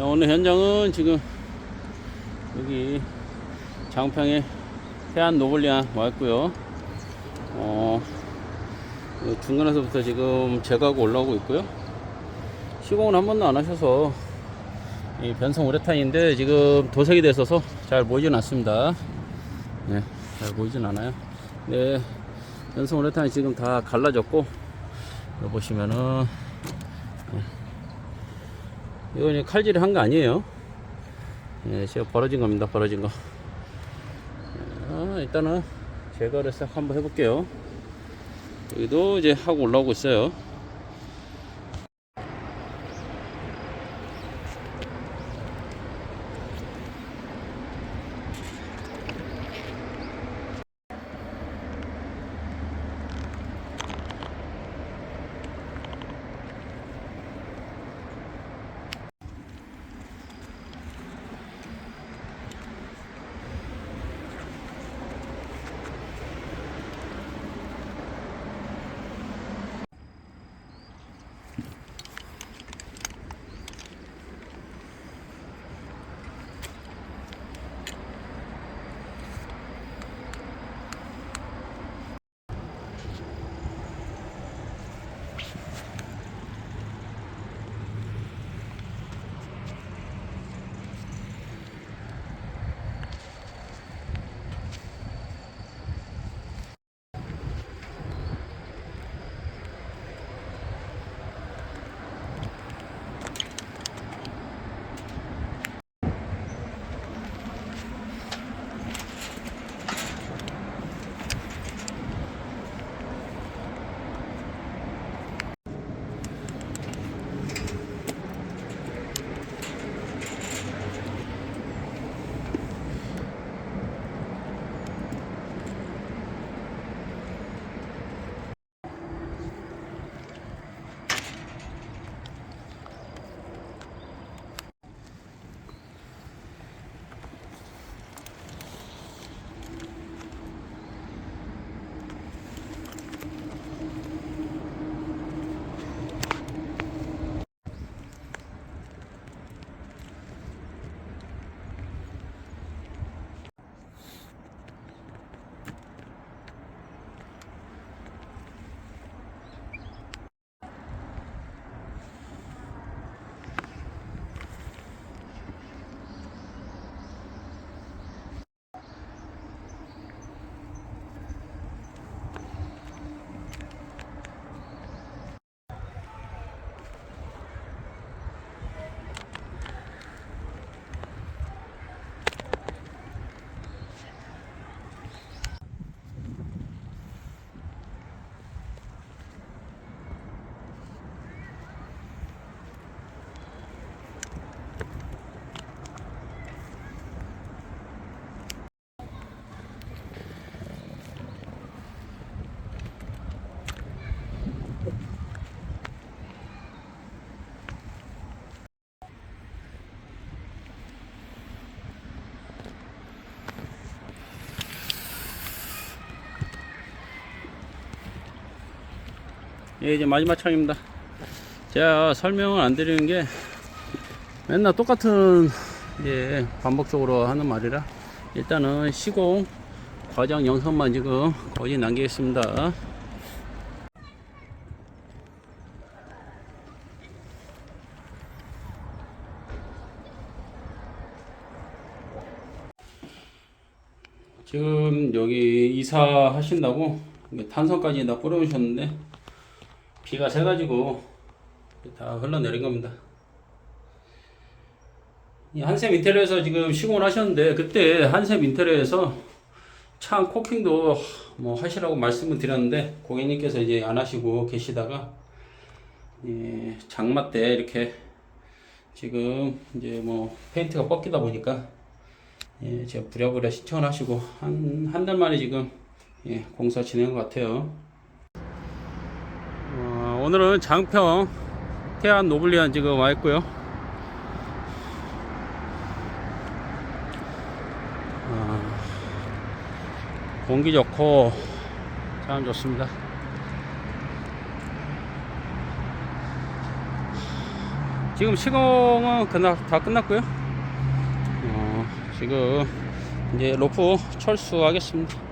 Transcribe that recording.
오늘 현장은 지금 여기 장평에 해안 노블리안 와 있고요. 어, 그 중간에서부터 지금 제거하고 올라오고 있고요. 시공을 한 번도 안 하셔서 이 변성 우레탄인데 지금 도색이 됐어서 잘 보이진 않습니다. 네, 잘 보이진 않아요. 네, 변성 우레탄이 지금 다 갈라졌고 보시면은 이거 이제 칼질을 한 거 아니에요. 예, 제가 벌어진 겁니다. 벌어진 거. 아, 일단은 제거를 싹 한번 해볼게요. 여기도 이제 하고 올라오고 있어요. 예, 이제 마지막 창입니다. 제가 설명을 안 드리는 게 맨날 똑같은 예, 반복적으로 하는 말이라 일단은 시공 과정 영상만 지금 거의 남기겠습니다. 지금 여기 이사하신다고 탄성까지 다 뿌려주셨는데 비가 새가지고 다 흘러내린 겁니다. 이 한샘 인테리어에서 지금 시공을 하셨는데 그때 한샘 인테리어에서 창 코킹도 뭐 하시라고 말씀을 드렸는데 고객님께서 이제 안 하시고 계시다가 예, 장마 때 이렇게 지금 이제 뭐 페인트가 꺾이다 보니까 예, 제가 부랴부랴 신청을 하시고 한 한 달 만에 지금 예, 공사 진행한 것 같아요. 어, 오늘은 장평 태안 노블리안 지금 와 있고요. 어, 공기 좋고 참 좋습니다. 지금 시공은 그나 다 끝났고요. 어, 지금 이제 로프 철수하겠습니다.